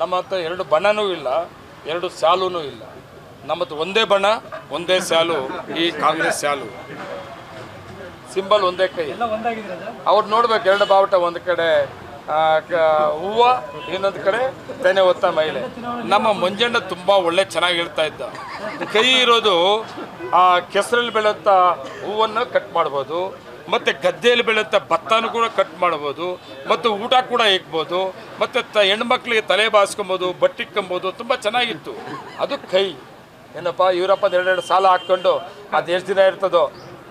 ನಮ್ಮ ಹತ್ರ ಎರಡು ಬಣ್ಣನೂ ಇಲ್ಲ ಎರಡು ಸಾಲೂ ಇಲ್ಲ. ನಮ್ಮ ಹತ್ರ ಒಂದೇ ಬಣ್ಣ ಒಂದೇ ಸಾಲು ಈ ಕಾಂಗ್ರೆಸ್ ಸಾಲು ಸಿಂಬಲ್ ಒಂದೇ ಕೈ. ಅವ್ರು ನೋಡ್ಬೇಕು ಎರಡು ಬಾವುಟ ಒಂದು ಕಡೆ ಹೂವ ಇನ್ನೊಂದು ಕಡೆ ತೆನೆ ಹೊತ್ತ ಮಹಿಳೆ. ನಮ್ಮ ಮಂಜಣ್ಣ ತುಂಬ ಒಳ್ಳೆ ಚೆನ್ನಾಗಿ ಹೇಳ್ತಾ ಇದ್ದ. ಕೈ ಇರೋದು ಆ ಕೆಸರಲ್ಲಿ ಬೆಳೆಯುತ್ತ ಹೂವನ್ನು ಕಟ್ ಮಾಡ್ಬೋದು. ಮತ್ತು ಗದ್ದೆಯಲ್ಲಿ ಬೆಳೆಯುವಂಥ ಭತ್ತನೂ ಕೂಡ ಕಟ್ ಮಾಡ್ಬೋದು, ಮತ್ತು ಊಟ ಕೂಡ ಇಕ್ಬೋದು, ಮತ್ತು ತ, ಹೆಣ್ಮಕ್ಳಿಗೆ ತಲೆ ಬಾಸ್ಕೊಬೋದು ಬಟ್ಟಿಕ್ಕಂಬೋದು ತುಂಬ ಚೆನ್ನಾಗಿತ್ತು. ಅದು ಕೈ. ಏನಪ್ಪ, ಇವರಪ್ಪ ಎರಡೆರಡು ಸಾಲ ಹಾಕ್ಕೊಂಡು ಅದು ಎಷ್ಟು ದಿನ ಇರ್ತದೋ?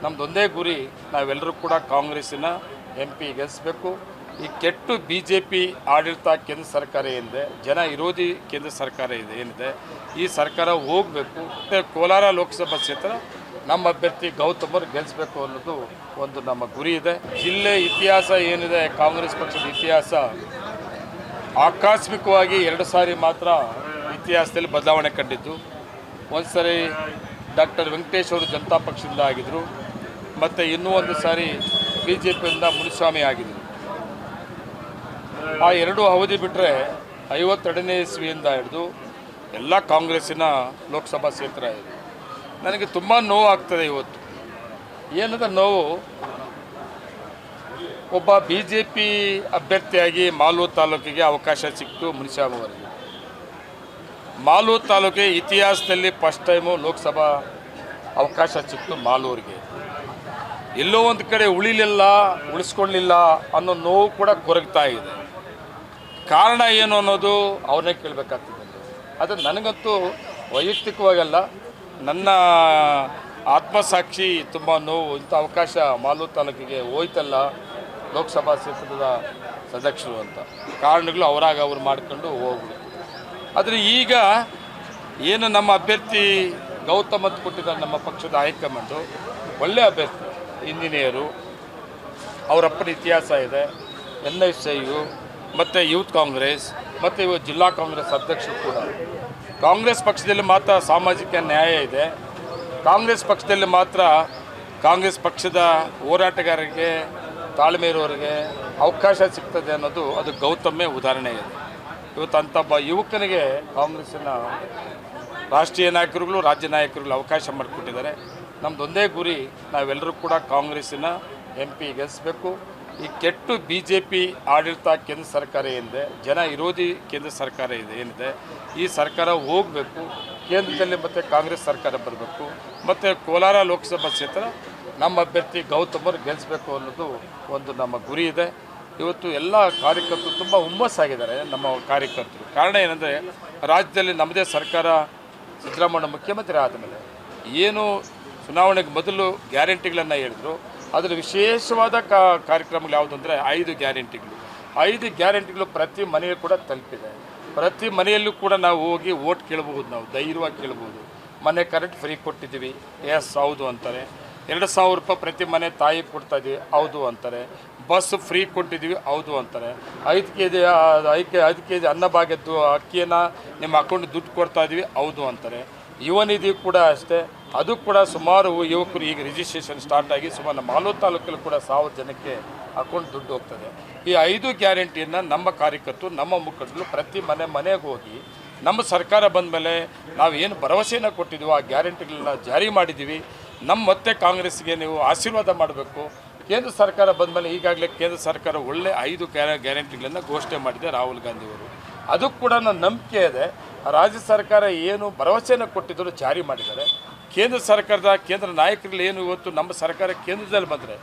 ನಮ್ದು ಒಂದೇ ಗುರಿ. ನಾವೆಲ್ಲರೂ ಕೂಡ ಕಾಂಗ್ರೆಸ್ಸಿನ ಎಂ ಪಿ ಗೆಲ್ಲಿಸ್ಬೇಕು ಈ ಕೆಟ್ಟು ಬಿ ಜೆ ಪಿ ಆಡಳಿತ ಕೇಂದ್ರ ಸರ್ಕಾರ ಏನಿದೆ, ಜನ ವಿರೋಧಿ ಕೇಂದ್ರ ಸರ್ಕಾರ ಇದೆ, ಏನಿದೆ, ಈ ಸರ್ಕಾರ ಹೋಗಬೇಕು. ಮತ್ತು ಕೋಲಾರ ಲೋಕಸಭಾ ಕ್ಷೇತ್ರ ನಮ್ಮ ಅಭ್ಯರ್ಥಿ ಗೌತಮರು ಗೆಲ್ಲಿಸ್ಬೇಕು ಅನ್ನೋದು ಒಂದು ನಮ್ಮ ಗುರಿ ಇದೆ. ಜಿಲ್ಲೆ ಇತಿಹಾಸ ಏನಿದೆ, ಕಾಂಗ್ರೆಸ್ ಪಕ್ಷದ ಇತಿಹಾಸ, ಆಕಸ್ಮಿಕವಾಗಿ ಎರಡು ಸಾರಿ ಮಾತ್ರ ಇತಿಹಾಸದಲ್ಲಿ ಬದಲಾವಣೆ ಕಂಡಿದ್ದು. ಒಂದು ಸಾರಿ ಡಾಕ್ಟರ್ ವೆಂಕಟೇಶ್ ಅವರು ಜನತಾ ಪಕ್ಷದಿಂದ ಆಗಿದ್ದರು ಮತ್ತು ಇನ್ನೂ ಒಂದು ಸಾರಿ ಬಿ ಜೆ ಪಿಯಿಂದ ಮುನಿಸ್ವಾಮಿ ಆಗಿದ್ದರು ಆ ಎರಡು ಅವಧಿ ಬಿಟ್ಟರೆ ಐವತ್ತೆರಡನೇ ಇಸ್ವಿಯಿಂದ ಹಿಡಿದು ಎಲ್ಲ ಕಾಂಗ್ರೆಸ್ಸಿನ ಲೋಕಸಭಾ ಕ್ಷೇತ್ರ ಇದೆ. ನನಗೆ ತುಂಬ ನೋವು ಆಗ್ತದೆ ಇವತ್ತು. ಏನಂದ್ರೆ ನೋವು, ಒಬ್ಬ ಬಿ ಜೆ ಪಿ ಅಭ್ಯರ್ಥಿಯಾಗಿ ಮಾಲೂರು ತಾಲೂಕಿಗೆ ಅವಕಾಶ ಸಿಕ್ತು ಮುನಿಸಾಬ್ ಅವರಿಗೆ ಮಾಲೂರು ತಾಲೂಕಿಗೆ ಇತಿಹಾಸದಲ್ಲಿ ಫಸ್ಟ್ ಟೈಮು ಲೋಕಸಭಾ ಅವಕಾಶ ಸಿಕ್ತು ಮಾಲೂರಿಗೆ. ಎಲ್ಲೋ ಒಂದು ಕಡೆ ಉಳಿಲಿಲ್ಲ, ಉಳಿಸ್ಕೊಳ್ಳಿಲ್ಲ ಅನ್ನೋ ನೋವು ಕೂಡ ಕೊರಗ್ತಾ ಇದೆ. ಕಾರಣ ಏನು ಅನ್ನೋದು ಅವ್ರನ್ನೇ ಕೇಳಬೇಕಾಗ್ತದೆ. ಅದು ನನಗಂತೂ ವೈಯಕ್ತಿಕವಾಗಲ್ಲ ನನ್ನ ಆತ್ಮಸಾಕ್ಷಿ ತುಂಬ ನೋವು, ಇಂಥ ಅವಕಾಶ ಮಾಲೂರು ತಾಲೂಕಿಗೆ ಹೋಯ್ತಲ್ಲ, ಲೋಕಸಭಾ ಕ್ಷೇತ್ರದ ಸದಸ್ಯರು ಅಂತ. ಕಾರಣಗಳು ಅವರಾಗ ಅವ್ರು ಮಾಡಿಕೊಂಡು ಹೋಗ್ಬಿಡ್ತು. ಆದರೆ ಈಗ ಏನು ನಮ್ಮ ಅಭ್ಯರ್ಥಿ ಗೌತಮ್ ಅಂತ ಕೊಟ್ಟಿದ್ದಾರೆ ನಮ್ಮ ಪಕ್ಷದ ಹೈಕಮಾಂಡು, ಒಳ್ಳೆ ಅಭ್ಯರ್ಥಿ, ಇಂಜಿನಿಯರು, ಅವರಪ್ಪನ ಇತಿಹಾಸ ಇದೆ, ಎನ್ ಎಸ್ ಐಯು ಮತ್ತು ಯೂತ್ ಕಾಂಗ್ರೆಸ್, ಮತ್ತು ಇವ ಜಿಲ್ಲಾ ಕಾಂಗ್ರೆಸ್ ಅಧ್ಯಕ್ಷರು ಕೂಡ. ಕಾಂಗ್ರೆಸ್ ಪಕ್ಷದಲ್ಲಿ ಮಾತ್ರ ಸಾಮಾಜಿಕ ನ್ಯಾಯ ಇದೆ. ಕಾಂಗ್ರೆಸ್ ಪಕ್ಷದಲ್ಲಿ ಮಾತ್ರ ಕಾಂಗ್ರೆಸ್ ಪಕ್ಷದ ಹೋರಾಟಗಾರರಿಗೆ ತಾಳ್ಮೆ ಇರೋರಿಗೆ ಅವಕಾಶ ಸಿಗ್ತದೆ ಅನ್ನೋದು ಅದು ಗೌತಮೇ ಉದಾಹರಣೆ ಇದೆ. ಇವತ್ತು ಒಬ್ಬ ಯುವಕನಿಗೆ ಕಾಂಗ್ರೆಸ್ಸಿನ ರಾಷ್ಟ್ರೀಯ ನಾಯಕರುಗಳು, ರಾಜ್ಯ ನಾಯಕರುಗಳು ಅವಕಾಶ ಮಾಡಿಕೊಟ್ಟಿದ್ದಾರೆ. ನಮ್ಮದೊಂದೇ ಗುರಿ, ನಾವೆಲ್ಲರೂ ಕೂಡ ಕಾಂಗ್ರೆಸ್ಸಿನ ಎಂ ಪಿ ಗೆಲ್ಲಿಸ್ಬೇಕು ಈ ಕೆಟ್ಟು ಬಿ ಜೆ ಪಿ ಆಡಳಿತ ಕೇಂದ್ರ ಸರ್ಕಾರ ಏನಿದೆ, ಜನ ವಿರೋಧಿ ಕೇಂದ್ರ ಸರ್ಕಾರ ಇದೆ, ಏನಿದೆ, ಈ ಸರ್ಕಾರ ಹೋಗಬೇಕು, ಕೇಂದ್ರದಲ್ಲಿ ಮತ್ತು ಕಾಂಗ್ರೆಸ್ ಸರ್ಕಾರ ಬರಬೇಕು, ಮತ್ತು ಕೋಲಾರ ಲೋಕಸಭಾ ಕ್ಷೇತ್ರ ನಮ್ಮ ಅಭ್ಯರ್ಥಿ ಗೌತಮರು ಗೆಲ್ಲಿಸಬೇಕು ಅನ್ನೋದು ಒಂದು ನಮ್ಮ ಗುರಿ ಇದೆ. ಇವತ್ತು ಎಲ್ಲ ಕಾರ್ಯಕರ್ತರು ತುಂಬ ಹುಮ್ಮಸ್ಸಾಗಿದ್ದಾರೆ, ನಮ್ಮ ಕಾರ್ಯಕರ್ತರು. ಕಾರಣ ಏನಂದರೆ, ರಾಜ್ಯದಲ್ಲಿ ನಮ್ಮದೇ ಸರ್ಕಾರ ಸಿದ್ದರಾಮಯ್ಯ ಮುಖ್ಯಮಂತ್ರಿ ಆದಮೇಲೆ, ಏನು ಚುನಾವಣೆಗೆ ಮೊದಲು ಗ್ಯಾರಂಟಿಗಳನ್ನು ಹೇಳಿದ್ರು ಅದರ ವಿಶೇಷವಾದ ಕಾ ಕಾರ್ಯಕ್ರಮಗಳು ಯಾವುದು ಅಂದರೆ ಐದು ಗ್ಯಾರಂಟಿಗಳು. ಐದು ಗ್ಯಾರಂಟಿಗಳು ಪ್ರತಿ ಮನೆಯಲ್ಲೂ ಕೂಡ ತಲುಪಿದೆ. ಪ್ರತಿ ಮನೆಯಲ್ಲೂ ಕೂಡ ನಾವು ಹೋಗಿ ಓಟ್ ಕೇಳಬಹುದು ನಾವು, ಧೈರ್ಯವಾಗಿ ಕೇಳಬಹುದು. ಮನೆ ಕರೆಂಟ್ ಫ್ರೀ ಕೊಟ್ಟಿದ್ದೀವಿ. ಎಸ್ ಹೌದು ಅಂತಾರೆ. ಎರಡು ಸಾವಿರ ರೂಪಾಯಿ ಪ್ರತಿ ಮನೆ ತಾಯಿ ಕೊಡ್ತಾ ಇದೀವಿ, ಹೌದು ಅಂತಾರೆ. ಬಸ್ ಫ್ರೀ ಕೊಟ್ಟಿದ್ದೀವಿ, ಹೌದು ಅಂತಾರೆ. ಐದು ಕೆ ಜಿ ಐದು ಐದು ಕೆ ಜಿ ಅನ್ನಭಾಗ್ಯದ್ದು ಅಕ್ಕಿಯನ್ನು ನಿಮ್ಮ ಅಕೌಂಟ್ ದುಡ್ಡು ಕೊಡ್ತಾ ಇದೀವಿ, ಹೌದು ಅಂತಾರೆ. ಯುವ ನಿಧಿ ಕೂಡ ಅಷ್ಟೇ. ಅದು ಕೂಡ ಸುಮಾರು ಯುವಕರು ಈಗ ರಿಜಿಸ್ಟ್ರೇಷನ್ ಸ್ಟಾರ್ಟ್ ಆಗಿ ಸುಮಾರು ನಮ್ಮ ತಾಲೂಕಲ್ಲಿ ಕೂಡ ಸಾವಿರ ಜನಕ್ಕೆ ಅಕೌಂಟ್ ದುಡ್ಡು ಹೋಗ್ತದೆ. ಈ ಐದು ಗ್ಯಾರಂಟಿಯನ್ನು ನಮ್ಮ ಕಾರ್ಯಕರ್ತರು, ನಮ್ಮ ಮುಖಂಡರು ಪ್ರತಿ ಮನೆ ಮನೆಗೆ ಹೋಗಿ ನಮ್ಮ ಸರ್ಕಾರ ಬಂದ ಮೇಲೆ ನಾವು ಏನು ಭರವಸೆಯನ್ನು ಕೊಟ್ಟಿದ್ದೀವೋ ಆ ಗ್ಯಾರಂಟಿಗಳನ್ನ ಜಾರಿ ಮಾಡಿದ್ದೀವಿ. ನಮ್ಮ ಮತ್ತೆ ಕಾಂಗ್ರೆಸ್ಗೆ ನೀವು ಆಶೀರ್ವಾದ ಮಾಡಬೇಕು. ಕೇಂದ್ರ ಸರ್ಕಾರ ಬಂದ ಮೇಲೆ ಈಗಾಗಲೇ ಕೇಂದ್ರ ಸರ್ಕಾರ ಒಳ್ಳೆ ಐದು ಗ್ಯಾರ ಗ್ಯಾರಂಟಿಗಳನ್ನು ಘೋಷಣೆ ಮಾಡಿದೆ ರಾಹುಲ್ ಗಾಂಧಿಯವರು ಅದಕ್ಕೆ ಕೂಡ ನಂಬಿಕೆ ಇದೆ. ರಾಜ್ಯ ಸರ್ಕಾರ ಏನು ಭರವಸೆಯನ್ನು ಕೊಟ್ಟಿದ್ದರೂ ಜಾರಿ ಮಾಡಿದ್ದಾರೆ. ಕೇಂದ್ರ ಸರ್ಕಾರದ, ಕೇಂದ್ರ ನಾಯಕರಲ್ಲಿ ಏನು ಇವತ್ತು ನಮ್ಮ ಸರ್ಕಾರ ಕೇಂದ್ರದಲ್ಲಿ ಬಂದರೆ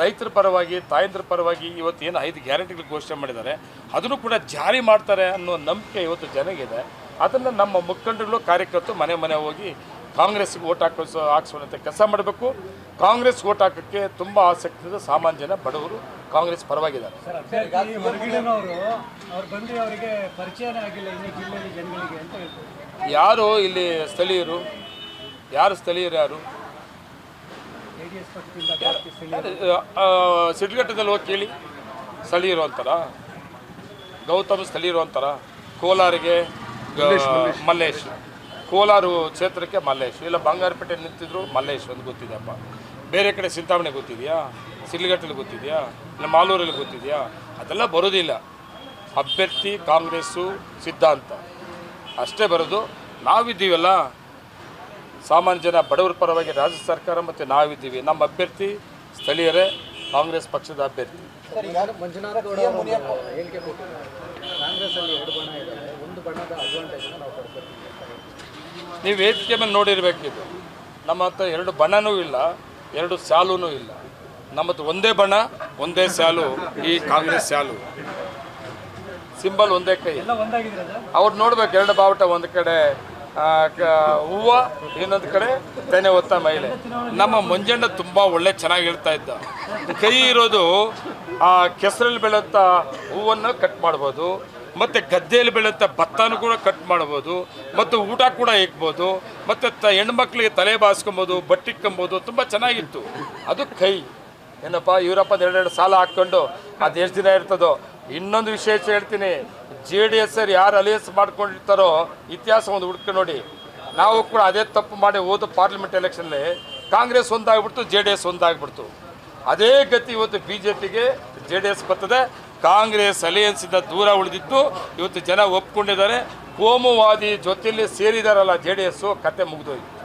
ರೈತರ ಪರವಾಗಿ, ತಾಯಂದ್ರ ಪರವಾಗಿ ಇವತ್ತು ಏನು ಐದು ಗ್ಯಾರಂಟಿಗಳು ಘೋಷಣೆ ಮಾಡಿದ್ದಾರೆ. ಅದನ್ನು ಕೂಡ ಜಾರಿ ಮಾಡ್ತಾರೆ ಅನ್ನೋ ನಂಬಿಕೆ ಇವತ್ತು ಜನಗಿದೆ. ಅದನ್ನು ನಮ್ಮ ಮುಖಂಡರುಗಳು ಕಾರ್ಯಕರ್ತರು ಮನೆ ಮನೆ ಹೋಗಿ ಕಾಂಗ್ರೆಸ್ಗೆ ಓಟ್ ಹಾಕಿಸ್ ಹಾಕ್ಸೋಣಂತೆ ಕೆಲಸ ಮಾಡಬೇಕು. ಕಾಂಗ್ರೆಸ್ ಓಟ್ ಹಾಕೋಕ್ಕೆ ತುಂಬ ಆಸಕ್ತಿ ಇದೆ ಸಾಮಾನ್ಯ ಜನ ಬಡವರು ಕಾಂಗ್ರೆಸ್ ಪರವಾಗಿದ್ದಾರೆ. ಸರ್ ಅಭ್ಯರ್ಥಿ ಹೊರಗಿನವರು ಅವ್ರು ಬಂದು ಅವರಿಗೆ ಪರಿಚಯನೇ ಆಗಿಲ್ಲ ಇನ್ನು ಜನಗಳಿಗೆ ಅಂತ ಯಾರು ಇಲ್ಲಿ ಸ್ಥಳೀಯರು? ಯಾರು ಸ್ಥಳೀಯರು ಯಾರು? ಸಿಡ್ಗಟ್ಟದಲ್ಲಿ ಹೋಗಿ ಕೇಳಿ. ಸ್ಥಳೀಯರು ಅಂತಾರ? ಗೌತಮ್ ಸ್ಥಳೀಯರು ಅಂತಾರ? ಕೋಲಾರಿಗೆ ಮಲ್ಲೇಶ್. ಕೋಲಾರ ಕ್ಷೇತ್ರಕ್ಕೆ ಮಲ್ಲೇಶ್. ಇಲ್ಲ ಬಂಗಾರಪೇಟೆ ನಿಂತಿದ್ರು ಮಲ್ಲೇಶ್ ಅಂತ ಗೊತ್ತಿದೆಯಪ್ಪ. ಬೇರೆ ಕಡೆ ಚಿಂತಾಮಣಿ ಗೊತ್ತಿದೆಯಾ? ಸಿಲ್ಗಟ್ಟಲ್ಲಿ ಗೊತ್ತಿದೆಯಾ? ಇಲ್ಲ ಮಾಲೂರಲ್ಲಿ ಗೊತ್ತಿದೆಯಾ? ಅದೆಲ್ಲ ಬರೋದಿಲ್ಲ. ಅಭ್ಯರ್ಥಿ ಕಾಂಗ್ರೆಸ್ಸು ಸಿದ್ಧಾಂತ. ಅಷ್ಟೇ ಬರೋದು. ನಾವಿದ್ದೀವಲ್ಲ. ಸಾಮಾನ್ಯ ಜನ ಬಡವರ ಪರವಾಗಿ ರಾಜ್ಯ ಸರ್ಕಾರ ಮತ್ತು ನಾವಿದ್ದೀವಿ. ನಮ್ಮ ಅಭ್ಯರ್ಥಿ ಸ್ಥಳೀಯರೇ ಕಾಂಗ್ರೆಸ್ ಪಕ್ಷದ ಅಭ್ಯರ್ಥಿ. ಕಾಂಗ್ರೆಸ್ ನಾವು ವೇದಿಕೆ ಮೇಲೆ ನೋಡಿರ್ಬೇಕಿದು. ನಮ್ಮ ಹತ್ರ ಎರಡು ಬಣ್ಣನೂ ಇಲ್ಲ ಎರಡು ಸಾಲೂ ಇಲ್ಲ. ನಮ್ಮದು ಒಂದೇ ಬಣ್ಣ ಒಂದೇ ಸಾಲು ಈ ಕಾಂಗ್ರೆಸ್ ಸಾಲು ಸಿಂಬಲ್ ಒಂದೇ ಕೈ. ಅವ್ರು ನೋಡ್ಬೇಕು ಎರಡು ಬಾವುಟ ಒಂದು ಕಡೆ ಹೂವು ಇನ್ನೊಂದು ಕಡೆ ತೆನೆ ಹೊತ್ತ ಮಹಿಳೆ. ನಮ್ಮ ಮಂಜಣ್ಣ ತುಂಬ ಒಳ್ಳೆ ಚೆನ್ನಾಗಿ ಹೇಳ್ತಾ ಇದ್ದ. ಕೈ ಇರೋದು ಆ ಕೆಸರಲ್ಲಿ ಬೆಳೆಯುತ್ತಾ ಹೂವನ್ನು ಕಟ್ ಮಾಡ್ಬೋದು. ಮತ್ತು ಗದ್ದೆಯಲ್ಲಿ ಬೆಳೆಯುತ್ತ ಭತ್ತನೂ ಕೂಡ ಕಟ್ ಮಾಡ್ಬೋದು, ಮತ್ತು ಊಟ ಕೂಡ ಇಕ್ಬೋದು, ಮತ್ತು ತ, ಹೆಣ್ಮಕ್ಳಿಗೆ ತಲೆ ಬಾಸ್ಕೊಬೋದು ಬಟ್ಟಿಕ್ಕಂಬೋದು ತುಂಬ ಚೆನ್ನಾಗಿತ್ತು. ಅದು ಕೈ. ಏನಪ್ಪ, ಇವರಪ್ಪ ಎರಡೆರಡು ಸಾಲ ಹಾಕ್ಕೊಂಡು ಅದು ಎಷ್ಟು ದಿನ ಇರ್ತದೋ? ಇನ್ನೊಂದು ವಿಶೇಷ ಹೇಳ್ತೀನಿ. ಜೆ ಡಿ ಎಸ್ ಅವ್ರು ಯಾರು ಅಲಿಯನ್ಸ್ ಮಾಡ್ಕೊಂಡಿರ್ತಾರೋ, ಇತಿಹಾಸ ಒಂದು ಹುಡ್ಕೊಂಡು ನೋಡಿ. ನಾವು ಕೂಡ ಅದೇ ತಪ್ಪು ಮಾಡಿ ಹೋದ ಪಾರ್ಲಿಮೆಂಟ್ ಎಲೆಕ್ಷನಲ್ಲಿ ಕಾಂಗ್ರೆಸ್ ಒಂದಾಗ್ಬಿಡ್ತು ಜೆ ಡಿ ಎಸ್ ಒಂದಾಗ್ಬಿಡ್ತು. ಅದೇ ಗತಿ ಇವತ್ತು ಬಿ ಜೆ ಪಿಗೆ ಜೆ ಡಿ ಎಸ್ ಬರ್ತದೆ. ಕಾಂಗ್ರೆಸ್ ಅಲಿಯನ್ಸಿಂದ ದೂರ ಉಳಿದಿತ್ತು. ಇವತ್ತು ಜನ ಒಪ್ಕೊಂಡಿದ್ದಾರೆ. ಕೋಮುವಾದಿ ಜೊತೆಯಲ್ಲಿ ಸೇರಿದಾರಲ್ಲ ಜೆ ಡಿ ಎಸ್ಸು. ಕತೆ ಮುಗಿದೋಯ್ತು.